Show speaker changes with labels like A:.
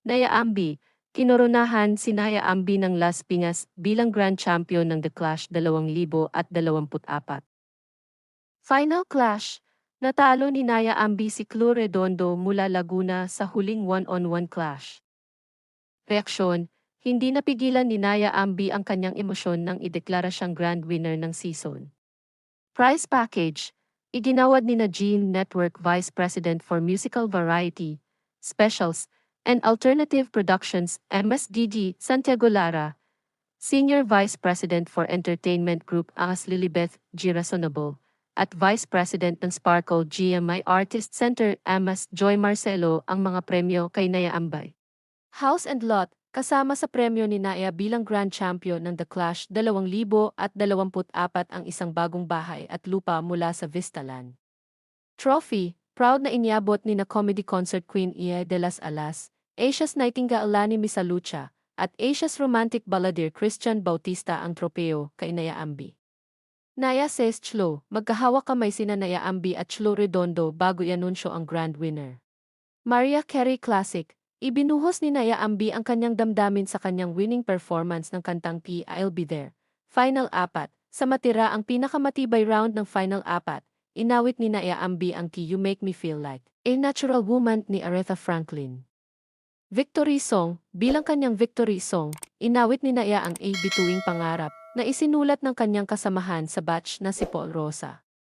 A: Naya Ambi, kinoronahan si Naya Ambi ng Las Piñas bilang Grand Champion ng The Clash 2024. Final Clash, natalo ni Naya Ambi si Clo Redondo mula Laguna sa huling one-on-one clash. Reaksyon, hindi napigilan ni Naya Ambi ang kanyang emosyon nang ideklara siyang grand winner ng season. Prize package, iginawad ni na Jean Network Vice President for Musical Variety, Specials, and Alternative Productions MSDG Santiago Lara, Senior Vice President for Entertainment Group Angas Lilibeth G. At Vice President ng Sparkle GMI Artist Center Amas Joy Marcelo ang mga premyo kay Naya Ambay. House and Lot, kasama sa premyo ni Naya bilang Grand Champion ng The Clash 2024 ang isang bagong bahay at lupa mula sa Vistaland. Trophy, proud na inyabot ni na Comedy Concert Queen Ie de las Alas, Asia's Nightingale Lani Misalucha, at Asia's Romantic Balladeer Christian Bautista ang tropeo kay Naya Ambi. Naya says Chlo, magkahawak kamay sina Naya Ambi at Chlo Redondo bago ianunsyo ang grand winner. Maria Carey Classic, ibinuhos ni Naya Ambi ang kanyang damdamin sa kanyang winning performance ng kantang P. I'll Be There. Final apat, sa matira ang pinakamatibay round ng final apat, inawit ni Naya Ambi ang T. You Make Me Feel Like a Natural Woman ni Aretha Franklin. Victory Song, bilang kanyang victory song, inawit ni Naya ang A Bituing Pangarap na isinulat ng kanyang kasamahan sa batch na si Paul Rosa.